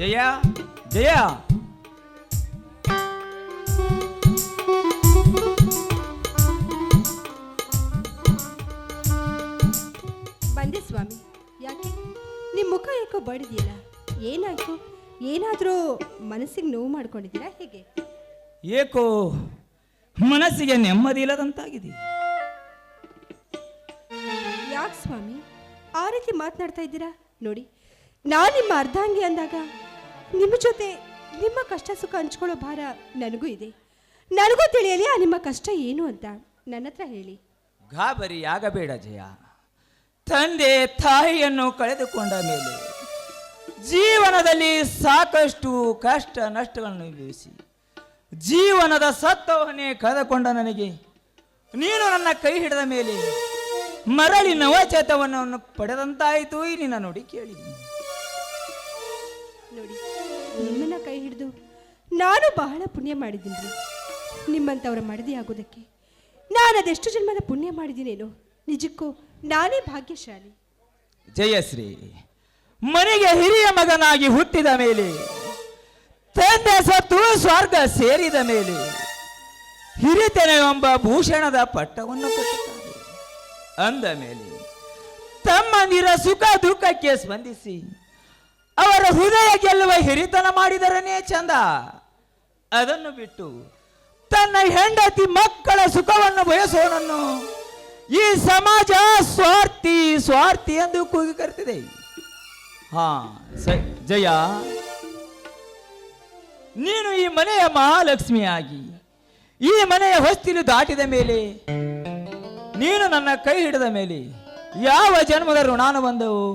ಜಯ ಜಯ. ಬಂದೆ ಸ್ವಾಮಿ ಯಾಕೆ? ನಿಮ್ಮ ಮುಖ ಯಾಕೋ ಬಡಿದಿಲ್ಲ ಏನಾಯ್ತು? ಏನಾದರೂ ಮನಸ್ಸಿಗೆ ನೋವು ಮಾಡ್ಕೊಂಡಿದ್ದೀರಾ ಹೇಗೆ? ಏಕೋ ಮನಸ್ಸಿಗೆ ನೆಮ್ಮದಿ ಇಲ್ಲದಂತಾಗಿದೆ. ಯಾಕೆ ಸ್ವಾಮಿ? ಆ ರೀತಿ ಮಾತನಾಡ್ತಾ ಇದ್ದೀರಾ? ನೋಡಿ ನಾನು ನಿಮ್ಮ ಅರ್ಧಾಂಗಿ ಅಂದಾಗ ನಿಮ್ಮ ಜೊತೆ ನಿಮ್ಮ ಕಷ್ಟ ಸುಖ ಹಂಚ್ಕೊಳ್ಳೋ ಭಾರ ನನಗೂ ಇದೆ. ನನಗೂ ತಿಳಿಯಲಿ, ಆ ನಿಮ್ಮ ಕಷ್ಟ ಏನು ಅಂತ ನನ್ನ ಹತ್ರ ಹೇಳಿ. ಗಾಬರಿ ಆಗಬೇಡ ಜಯ. ತಂದೆ ತಾಯಿಯನ್ನು ಕಳೆದುಕೊಂಡ ಮೇಲೆ ಜೀವನದಲ್ಲಿ ಸಾಕಷ್ಟು ಕಷ್ಟ ನಷ್ಟಗಳನ್ನು ಅನುಭವಿಸಿ ಜೀವನದ ಸತ್ವವನ್ನೇ ಕಳೆದುಕೊಂಡ ನನಗೆ, ನೀನು ನನ್ನ ಕೈ ಹಿಡಿದ ಮೇಲೆ ಮರಳಿ ನವಚೇತವನ್ನು ಪಡೆದಂತಾಯಿತು. ಈ ನಿನ್ನ ನೋಡಿ ಕೇಳಿ. ನಾನು ಬಹಳ ಪುಣ್ಯ ಮಾಡಿದ್ದೀನಿ. ನಿಮ್ಮಂಥವರ ಮಡದಿ ಆಗೋದಕ್ಕೆ ನಾನು ಅದೆಷ್ಟು ಜನ್ಮದ ಪುಣ್ಯ ಮಾಡಿದ್ದೀನೇನೋ. ನಿಜಕ್ಕೂ ನಾನೇ ಭಾಗ್ಯಶಾಲಿ. ಜಯಶ್ರೀ, ಮನೆಗೆ ಹಿರಿಯ ಮಗನಾಗಿ ಹುಟ್ಟಿದ ಮೇಲೆ, ತಂದೆ ಸತ್ತು ಸ್ವರ್ಗ ಸೇರಿದ ಮೇಲೆ, ಹಿರಿತನ ಎಂಬ ಭೂಷಣದ ಪಟ್ಟವನ್ನು ಕಟ್ಟುತ್ತಾರೆ. ಅಂದ ಮೇಲೆ ತಮ್ಮಂದಿರ ಸುಖ ದುಃಖಕ್ಕೆ ಸ್ಪಂದಿಸಿ, ಅವರ ಹೃದಯ ಗೆಲ್ಲುವ ಹಿರಿತನ ಮಾಡಿದರನೇ ಚಂದ. ಅದನ್ನು ಬಿಟ್ಟು ತನ್ನ ಹೆಂಡತಿ ಮಕ್ಕಳ ಸುಖವನ್ನು ಬಯಸೋನನ್ನು ಈ ಸಮಾಜ ಸ್ವಾರ್ಥಿ ಸ್ವಾರ್ಥಿ ಎಂದು ಕೂಗಿ ಕರೆತಿದೆ ಹಾ ಜಯ. ನೀನು ಈ ಮನೆಯ ಮಹಾಲಕ್ಷ್ಮಿಯಾಗಿ, ಈ ಮನೆಯ ಹೊಸ್ತಿಲು ದಾಟಿದ ಮೇಲೆ, ನೀನು ನನ್ನ ಕೈ ಹಿಡಿದ ಮೇಲೆ ಯಾವ ಜನ್ಮದ ಋಣಾನು ಬಂದವು?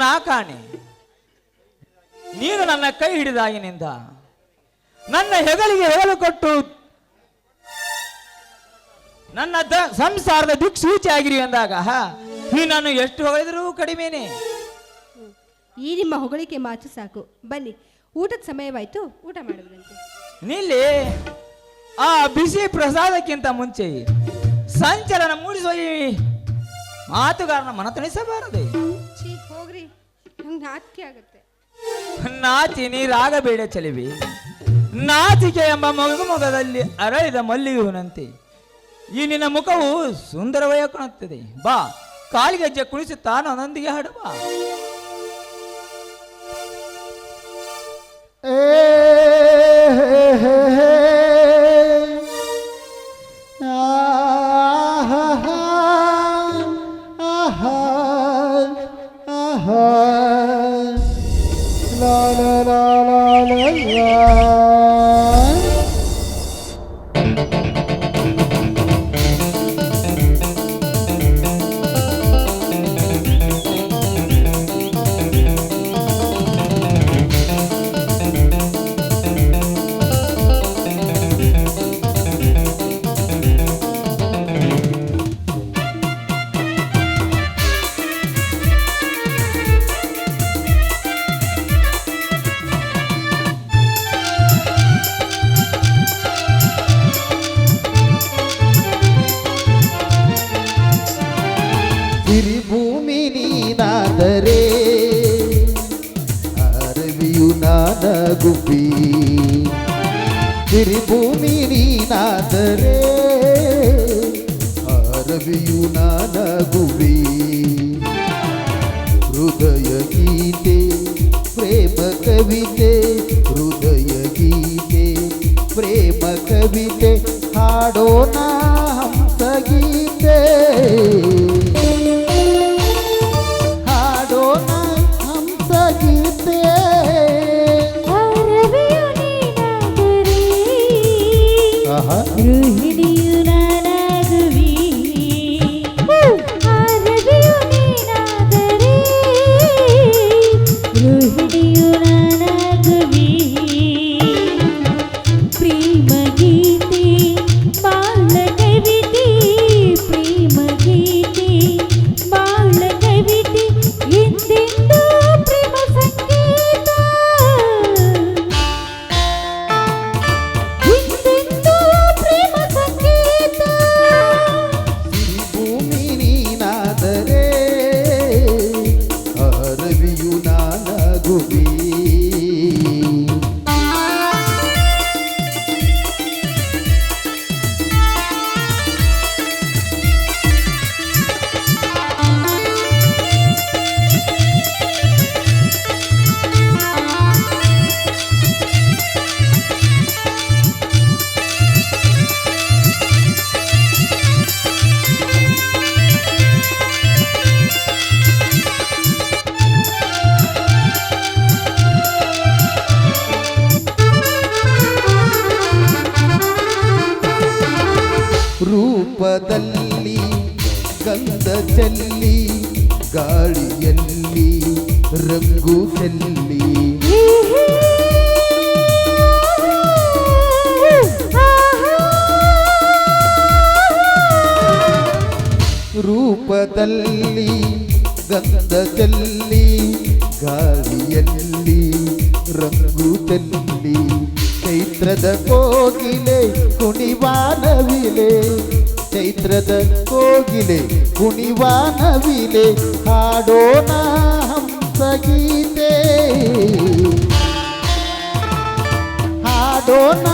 ನಾ ಕಾಣೆ. ನೀನು ನನ್ನ ಕೈ ಹಿಡಿದಾಗಿನಿಂದ ನನ್ನ ಹೆಗಲಿಗೆ ಹೆಗಲು ಕೊಟ್ಟು ನನ್ನ ದ ಸಂಸಾರದ ದಿಕ್ಸೂಚಿ ಆಗಿರಿ ಅಂದಾಗ ನಾನು ಎಷ್ಟು ಹೊಗಳಿದ್ರೂ ಕಡಿಮೆನೆ. ಈ ನಿಮ್ಮ ಹೊಗಳಿಕೆ ಮಾತು ಸಾಕು. ಬನ್ನಿ ಊಟದ ಸಮಯವಾಯ್ತು ಊಟ ಮಾಡುವುದಂತೆ. ನಿಲ್ಲಿ ಆ ಬಿಸಿ ಪ್ರಸಾದಕ್ಕಿಂತ ಮುಂಚೆ ಸಂಚಲನ ಮೂಡಿಸುವ ಈ ಮಾತುಗಾರನ ಮನ ತಣಿಸಬಾರದೆ ಹೋಗ್ರಿ. ನಂಗೆ ನಾಚಿಕೆ ಆಗುತ್ತೆ. ನಾಚಿ ನೀರಾಗಬೇಡ ಚಲಿವಿ. ನಾಚಿಕೆ ಎಂಬ ಮಗು ಮುಖದಲ್ಲಿ ಅರಳಿದ ಮಲ್ಲಿಗೆನಂತೆ ಈ ನಿನ್ನ ಮುಖವು ಸುಂದರವಯ ಕಾಣುತ್ತದೆ. ಬಾ, ಕಾಲಿಗೆಜ್ಜೆ ತಾನು ನನ್ನೊಂದಿಗೆ ಹಾಡು ಬಾ. ಸಿರಿಭೂಮಿ ನೀನಾದರೆ ಅರವಿಯು ನಾನಗುಬಿ ಸಿರಿಭೂಮಿ ನೀನಾದರೆ ಅರವಿಯು ನಾನಗುಬಿ ಹೃದಯ ಗೀತೆ, ಪ್ರೇಮ ಕವಿತೆ, ಹೃದಯ ಗೀತೆ, ಪ್ರೇಮ ಕವಿತೆ ಹಾಡೋಣ. ರೂಪದಲ್ಲಿ ಗಂಧ ಚೆಲ್ಲಿ ಗಾಳಿಯಲ್ಲಿ ರಂಗು ಚೆಲ್ಲಿ ಚೈತ್ರದ ಕೋಗಿಲೆ, ಕುಣಿವಾನವಿಲೆ, ಚೈತ್ರದ ಕೋಗಿಲೆ, ಕುಣಿವಾನವಿಲೆ, ಹಾಡೋಣ ಹಂಸಗೀತೆ. ಹಾಡೋಣ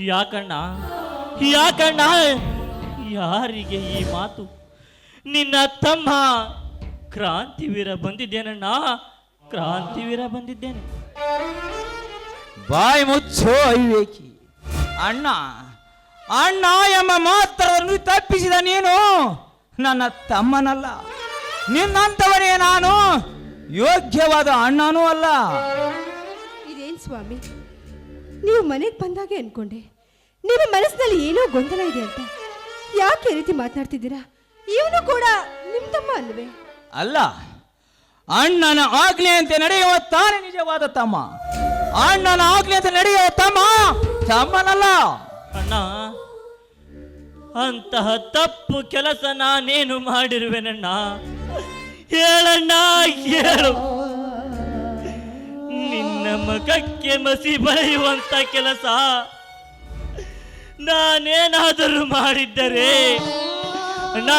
ಯಾಕಣ್ಣ ಯಾಕಣ್ಣ ಯಾರಿಗೆ ಈ ಮಾತು? ನಿನ್ನ ತಮ್ಮ ಕ್ರಾಂತಿವೀರ ಬಂದಿದ್ದೇನಣ್ಣ ಕ್ರಾಂತಿವೀರ ಬಂದಿದ್ದೇನೆ. ಬಾಯಿ ಮುಚ್ಚೋ ಐವೇಕಿ ಅಣ್ಣ ಅಣ್ಣ ಎಂಬ ಮಾತ್ರವನ್ನು ತಪ್ಪಿಸಿದ ನೀನು ನನ್ನ ತಮ್ಮನಲ್ಲ. ನಿನ್ನಂತವನೇ ನಾನು ಯೋಗ್ಯವಾದ ಅಣ್ಣನೂ ಅಲ್ಲ. ಇದೇನು ಸ್ವಾಮಿ? ನೀವು ಮನೆಗೆ ಬಂದಾಗ ಅನ್ಕೊಂಡೆ. ನಿಮ್ಮ ಮನಸ್ಸಿನಲ್ಲಿ ಏನೋ ಗೊಂದಲ ಇದೆ ಅಂತ. ಯಾಕೆ ಈ ರೀತಿ ಮಾತನಾಡ್ತಿದ್ದೀರಾ? ಇವನು ಕೂಡ ನಿಮ್ಮ ತಮ್ಮ ಅಲ್ವೇ? ಅಲ್ಲ ಅಣ್ಣನ ಆಜ್ಞೆಯಂತೆ ನಡೆಯುವ ತಾನೇ ನಿಜವಾದ ತಮ್ಮ. ಅಣ್ಣನ ಆಜ್ಞೆಯಂತೆ ನಡೆಯುವ ತಮ್ಮ ತಮ್ಮನಲ್ಲ. ಅಣ್ಣ ಅಂತಹ ತಪ್ಪು ಕೆಲಸ ನಾನೇನು ಮಾಡಿರುವೆನಣ್ಣ? ಹೇಳಣ್ಣ ಹೇಳು. ನಿನ್ನ ಕಕ್ಕೆ ಮಸಿ ಬರೆಯುವಂತ ಕೆಲಸ. ನಾನೇನಾದರೂ ಮಾಡಿದ್ದರೆ? ಅಣ್ಣ,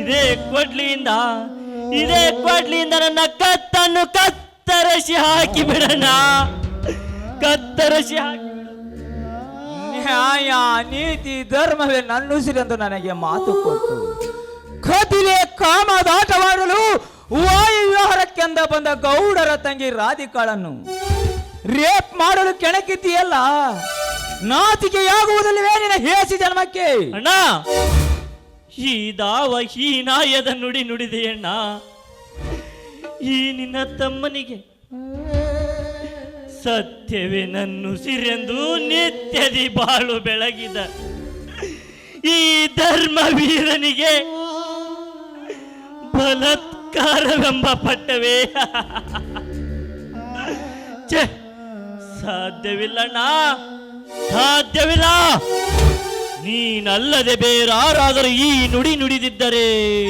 ಇದೇ ಕೊಡ್ಲಿಯಿಂದ ಇದೇ ಕೊಡ್ಲಿಯಿಂದ ನನ್ನ ಕತ್ತನ್ನು ಕತ್ತರಿಸಿ ಹಾಕಿ ಬಿಡಣ ಕತ್ತರಿಸಿ ನ್ಯಾಯ, ನೀತಿ ಧರ್ಮವೇ ನನ್ನುಸಿರೆಂದು ನನಗೆ ಮಾತು ಕೊಟ್ಟು. ಕದಿಲೆ ಕಾಮದಾಟವಾಡಲು ವಾಯು ವಿವಾಹಕ್ಕೆಂದ ಬಂದ ಗೌಡರ ತಂಗಿ ರಾಧಿಕಾಳನ್ನು. ರೇಪ್ ಮಾಡಲು ಕೆಣಕಿದ್ದೀಯಲ್ಲ? ನಾಚಿಕೆಯಾಗುವುದಿಲ್ಲವೇ ನಿನ್ನ ಹೇಸಿ ಜನ್ಮಕ್ಕೆ? ಅಣ್ಣ, ಈ ದಾವ ಈ ನಾಯದ ನುಡಿ ನುಡಿದೆಯಣ್ಣ ಈ ನಿನ್ನ ತಮ್ಮನಿಗೆ ಸತ್ಯವೇ ನನ್ನುಸಿರೆಂದು ನಿತ್ಯದಿ ಬಾಳು ಬೆಳಗಿದ ಈ ಧರ್ಮವೀರನಿಗೆ ಬಲಾತ್ಕಾರವೆಂಬ ಪಟ್ಟವೇ? ಸಾಧ್ಯವಿಲ್ಲಣ್ಣ. ಸಾಧ್ಯವಿಲ್ಲ. ನೀನಲ್ಲದೆ ಬೇರಾರಾದರೂ ಈ ನುಡಿ ನುಡಿದಿದ್ದರೆ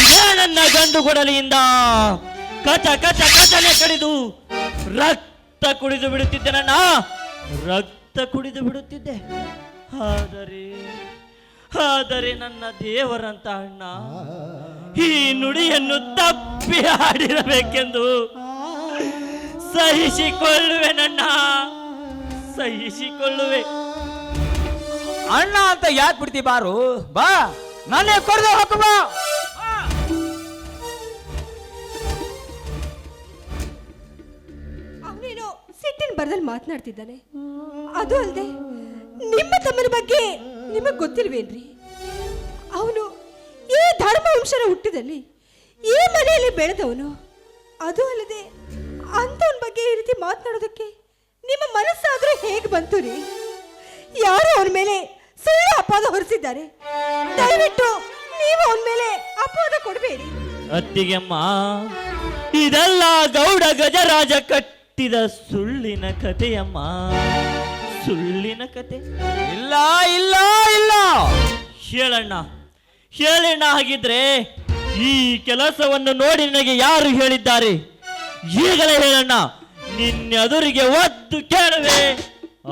ಇದೇ ನನ್ನ ಗಂಡು ಕೊಡಲಿಯಿಂದ ಕಚ ಕಚ ಕಚನೆ ಕಡಿದು ರಕ್ತ ಕುಡಿದು ಬಿಡುತ್ತಿದ್ದೆನಣ್ಣ. ರಕ್ತ ಕುಡಿದು ಬಿಡುತ್ತಿದ್ದೆ. ಆದರೆ ಆದರೆ ನನ್ನ ದೇವರಂತ ಅಣ್ಣ ಈ ನುಡಿಯನ್ನು ತಪ್ಪಿ ಹಾಡಿರಬೇಕೆಂದು ಸಹಿಸಿಕೊಳ್ಳುವೆ ನನ್ನ ಸಹಿಸಿಕೊಳ್ಳುವೆ. ಅಣ್ಣ ಅಂತ ಯಾಕೆ ಬಿಡ್ತಿ ಬಾರು? ಬಾ ನಾನೇ ಕೊಡ್ದು ಹಾಕು ಬಾ. ಅವನೇನೋ ಸಿಟ್ಟಿನ ಬರದಲ್ಲಿ ಮಾತನಾಡ್ತಿದ್ದಾನೆ. ಅದು ಅಲ್ಲದೆ ನಿಮ್ಮ ತಮ್ಮನ ಬಗ್ಗೆ ನಿಮಗೆ ಗೊತ್ತಿಲ್ವೇನ್ರಿ? ಅವನು ಈ ಧರ್ಮವಂಶರ ಹುಟ್ಟಿದಲ್ಲಿ ಈ ಮನೆಯಲ್ಲಿ ಬೆಳೆದವನು. ಅದು ಅಲ್ಲದೆ ಅಂಥವನ ಬಗ್ಗೆ ಈ ರೀತಿ ಮಾತನಾಡೋದಕ್ಕೆ ನಿಮ್ಮ ಮನಸ್ಸಾದರೂ ಹೇಗೆ ಬಂತು ರೀ? ಯಾರು ಅವನ ಮೇಲೆ ಸುಳ್ಳು ಅಪಾದ ಹೊರಿಸಿದ್ದಾರೆ. ದಯವಿಟ್ಟು ನೀವು ಅವನ ಮೇಲೆ ಅಪಾದ ಕೊಡಬೇಡಿ. ಅತ್ತಿಗೆಮ್ಮ ಇದೆಲ್ಲ ಗೌಡ ಗಜರಾಜ ಕಟ್ಟಿದ ಸುಳ್ಳಿನ ಕಥೆಯಮ್ಮ. ಸುಳ್ಳಿನ ಕತೆ? ಇಲ್ಲ ಇಲ್ಲ ಇಲ್ಲ. ಹೇಳಣ್ಣ ಹೇಳಣ್ಣ ಹಾಗಿದ್ರೆ ಈ ಕೆಲಸವನ್ನು ನೋಡಿ ನನಗೆ ಯಾರು ಹೇಳಿದ್ದಾರೆ? ಈಗಲೇ ಹೇಳಣ್ಣ ನಿನ್ನೆದುರಿಗೆ ಒದ್ದು ಕೇಳುವೆ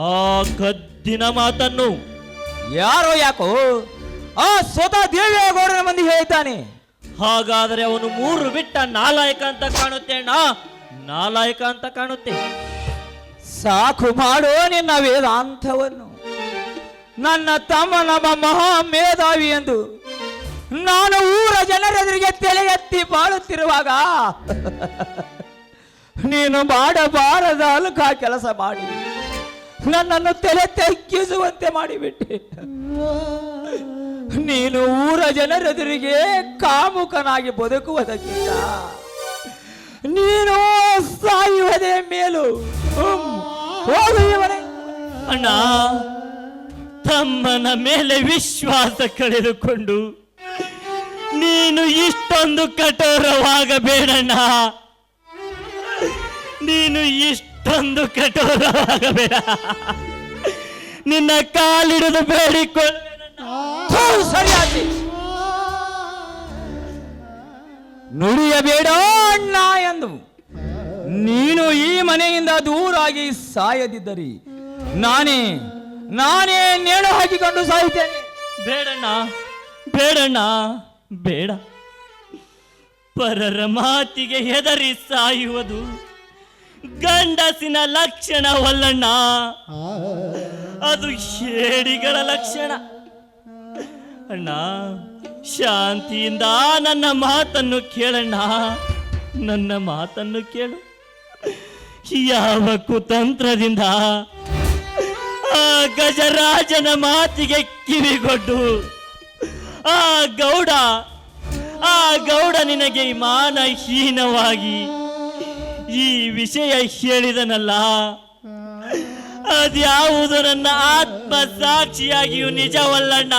ಆ ಕದ್ದಿನ ಮಾತನ್ನು. ಯಾರೋ ಯಾಕೋ ಆ ಸ್ವತಃ ದೇವೇಗೌಡನ ಮಂದಿ ಹೇಳ್ತಾನೆ ಹಾಗಾದರೆ ಅವನು ಮೂರು ಬಿಟ್ಟ ನಾಲಾಯಕ ಅಂತ ಕಾಣುತ್ತೆ ಅಣ್ಣ ನಾಲಾಯಕ ಅಂತ ಕಾಣುತ್ತೆ. ಸಾಕು ಮಾಡೋ ನಿನ್ನ ವೇದಾಂತವನ್ನು. ನನ್ನ ತಮ್ಮ ನಮ್ಮ ಮಹಾ ಮೇಧಾವಿ ಎಂದು ನಾನು ಊರ ಜನರೆದುರಿಗೆ ತಲೆ ಎತ್ತಿ ಬಾಳುತ್ತಿರುವಾಗ ನೀನು ಮಾಡಬಾರದ ಅಲುಕ ಕೆಲಸ ಮಾಡಿ. ನನ್ನನ್ನು ತಲೆ ತೆಗ್ಗಿಸುವಂತೆ ಮಾಡಿಬಿಟ್ಟೆ. ನೀನು ಊರ ಜನರೆದುರಿಗೆ ಕಾಮುಕನಾಗಿ ಬದುಕುವುದಕ್ಕಿಂತ ನೀನು ಸಾಯುವುದೇ ಮೇಲು. ಅಣ್ಣ ತಮ್ಮನ ಮೇಲೆ ವಿಶ್ವಾಸ ಕಳೆದುಕೊಂಡು ನೀನು ಇಷ್ಟೊಂದು ಕಠೋರವಾಗಬೇಡಣ್ಣ. ನೀನು ಇಷ್ಟೊಂದು ಕಠೋರವಾಗಬೇಡ. ನಿನ್ನ ಕಾಲಿಡಿದು ಬೇಡಿಕೊಳ್ಳ ಸರಿಯಾಗಿ. ನುಡಿಯಬೇಡ ಅಣ್ಣ ಎಂದು. ನೀನು ಈ ಮನೆಯಿಂದ ದೂರಾಗಿ ಸಾಯದಿದ್ದರಿ ನಾನೇ ನಾನೇ ನೇಣು ಹಾಕಿಕೊಂಡು ಸಾಯುತ್ತೇನೆ. ಬೇಡಣ್ಣ ಬೇಡಣ್ಣ, ಬೇಡ. ಪರರ ಮಾತಿಗೆ ಹೆದರಿ ಸಾಯುವುದು ಗಂಡಸಿನ ಲಕ್ಷಣವಲ್ಲಣ್ಣ. ಅದು ಹೇಡಿಗಳ ಲಕ್ಷಣ. ಅಣ್ಣ ಶಾಂತಿಯಿಂದ ನನ್ನ ಮಾತನ್ನು ಕೇಳಣ್ಣ. ನನ್ನ ಮಾತನ್ನು ಕೇಳು. ಯಾವ ಕುತಂತ್ರದಿಂದ ಆ ಗಜರಾಜನ ಮಾತಿಗೆ ಕಿವಿಗೊಡ್ಡು. ಆ ಗೌಡ ಆ ಗೌಡ ನಿನಗೆ ಮಾನಹೀನವಾಗಿ ಈ ವಿಷಯ ಹೇಳಿದನಲ್ಲ. ಅದ್ಯಾವುದು ನನ್ನ ಆತ್ಮ ಸಾಕ್ಷಿಯಾಗಿಯೂ ನಿಜವಲ್ಲಣ್ಣ.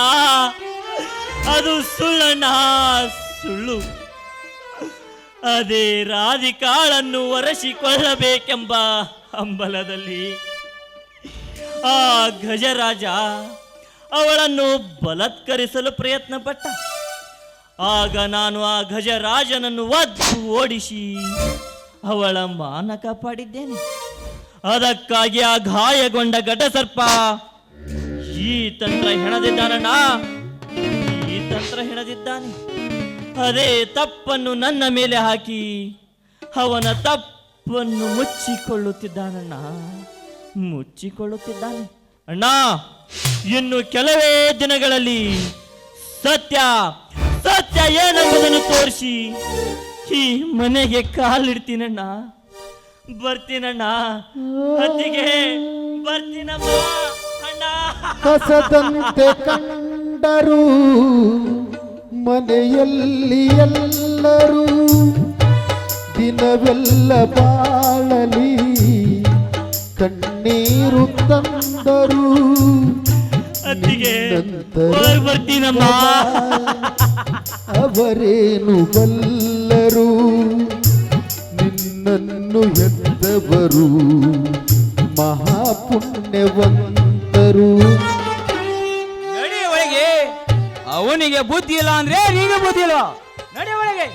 ಅದು ಸುಳ್ಳಣ್ಣ ಸುಳ್ಳು. ಅದೇ ರಾಧಿಕಾಳನ್ನು ಒರೆಸಿಕೊಳ್ಳಬೇಕೆಂಬ ಹಂಬಲದಲ್ಲಿ ಆ ಗಜರಾಜ ಅವಳನ್ನು ಬಲತ್ಕರಿಸಲು ಪ್ರಯತ್ನ ಪಟ್ಟ ಆಗ ನಾನು ಆ ಗಜರಾಜನನ್ನು ಒದ್ದು ಓಡಿಸಿ ಅವಳ ಮಾನ ಕಾಪಾಡಿದ್ದೇನೆ ಅದಕ್ಕಾಗಿ ಆ ಗಾಯಗೊಂಡ ಘಟಸರ್ಪ ಈ ತಂತ್ರ ಹೆಣದಿದ್ದಾನಣ್ಣ. ತಂತ್ರ ಹೆಣದಿದ್ದಾನೆ ಅದೇ ತಪ್ಪನ್ನು ನನ್ನ ಮೇಲೆ ಹಾಕಿ ಅವನ ತಪ್ಪನ್ನು ಮುಚ್ಚಿಕೊಳ್ಳುತ್ತಿದ್ದಾನಣ್ಣ. ಮುಚ್ಚಿಕೊಳ್ಳುತ್ತಿದ್ದಾನೆ. ಅಣ್ಣ, ಇನ್ನು ಕೆಲವೇ ದಿನಗಳಲ್ಲಿ ಸತ್ಯ ಸತ್ಯ ಏನೆಂಬುದನ್ನು ತೋರಿಸಿ ಈ ಮನೆಗೆ ಕಾಲಿಡ್ತೀನಣ್ಣ. ಬರ್ತೀನಣ್ಣ. ಅತ್ತಿಗೆ ಬರ್ತೀನಮ್ಮ. ಅಣ್ಣ. ಕಂಡರು ಮನೆಯಲ್ಲಿ ಎಲ್ಲರೂ ದಿನವೆಲ್ಲ ಬಾಳಲಿ ಕಣ್ಣೀರು ತಂದರು. ಅವರೇನು ಬಲ್ಲರು? ನಿನ್ನನ್ನು ಎದ್ದವರು ಮಹಾಪುಣ್ಯವಂತರು. ಅವನಿಗೆ ಬುದ್ಧಿ ಇಲ್ಲ ಅಂದ್ರೆ ಈಗ ಬುದ್ಧಿ ಇಲ್ಲ. ನಡಿ ಒಳಗೆ.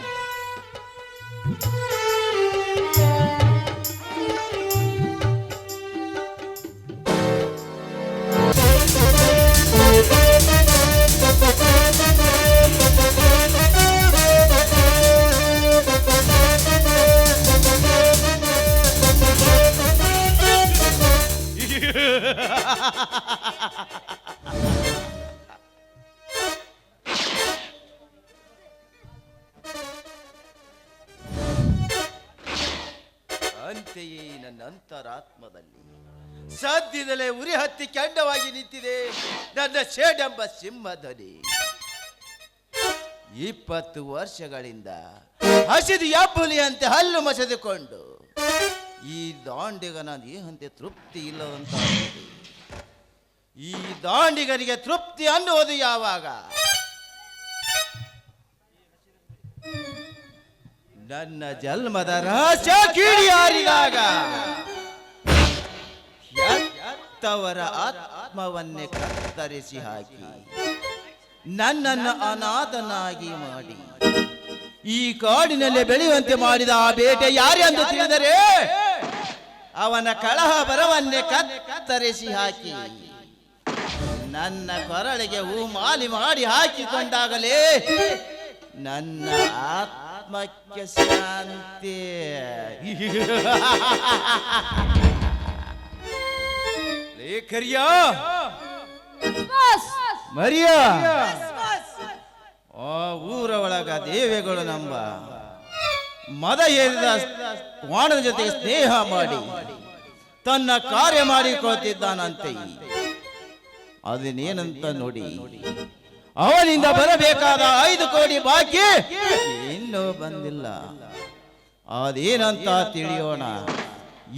ಅಂತರಾತ್ಮದಲ್ಲಿ ಸದ್ಯದಲ್ಲೇ ಉರಿ ಹತ್ತಿ ಕೆಂಡವಾಗಿ ನಿಂತಿದೆ. ನನ್ನ ಶೇಡೆಂಬ ಸಿಂಹಧ್ವನಿ. ಇಪ್ಪತ್ತು ವರ್ಷಗಳಿಂದ ಹಸಿದು ಯಬ್ಬುಲಿಯಂತೆ ಹಲ್ಲು ಮಸೆದುಕೊಂಡು, ಈ ದಾಂಡಿಗ ನಾನು ಏನಂತೆ ತೃಪ್ತಿ ಇಲ್ಲದಂತ ಈ ದಾಂಡಿಗನಿಗೆ ತೃಪ್ತಿ ಅನ್ನುವುದು ಯಾವಾಗ? ನನ್ನ ಜನ್ಮದ ರಹಸ್ಯ ಕಿಡಿಯಾರಿದಾಗ ಹೆತ್ತವರ ಆತ್ಮವನ್ನೇ ಕತ್ತರಿಸಿ ಹಾಕಿ ನನ್ನನ್ನು ಅನಾಥನಾಗಿ ಮಾಡಿ ಈ ಕಾಡಿನಲ್ಲಿ ಬೆಳೆಯುವಂತೆ ಮಾಡಿದ ಆ ಬೇಟೆ ಯಾರೆಂದು ತಿಳಿದರೆ ಅವನ ಕಳಹ ಬರವನ್ನೇ ಕತ್ತರಿಸಿ ಹಾಕಿ ನನ್ನ ಕೊರಳಿಗೆ ಹೂ ಮಾಲಿ ಮಾಡಿ ಹಾಕಿಕೊಂಡಾಗಲೇ ನನ್ನ ಆತ್ಮಕ್ಕೆ ಶಾಂತಿ ಲೇಖರ್ಯಾ ಮರಿಯಾ ಊರ ಒಳಗ ದೇವೆಗಳು ನಂಬ ಮದ ಏರಿದ ವಾಣನ ಜೊತೆ ಸ್ನೇಹ ಮಾಡಿ ತನ್ನ ಕಾರ್ಯ ಮಾಡಿಕೊಳ್ತಿದ್ದಾನಂತೆ. ಅದನ್ನೇನಂತ ನೋಡಿ ಅವನಿಂದ ಬರಬೇಕಾದ ಐದು ಕೋಟಿ ಬಾಕಿ ಇನ್ನೂ ಬಂದಿಲ್ಲ. ಅದೇನಂತ ತಿಳಿಯೋಣ?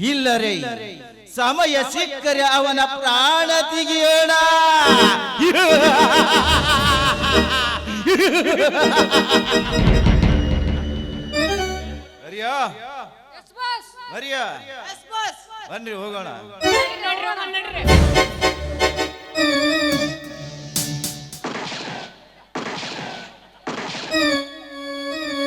ಇಲ್ಲರೇ ಸಮಯ ಸಿಕ್ಕರೆ ಅವನ ಪ್ರಾಣ ತೆಗೆಯೋಣ. ಮರಿಯಾ? ಮರಿಯಾ? ಬನ್ರಿ ಹೋಗೋಣ. Mm-hmm.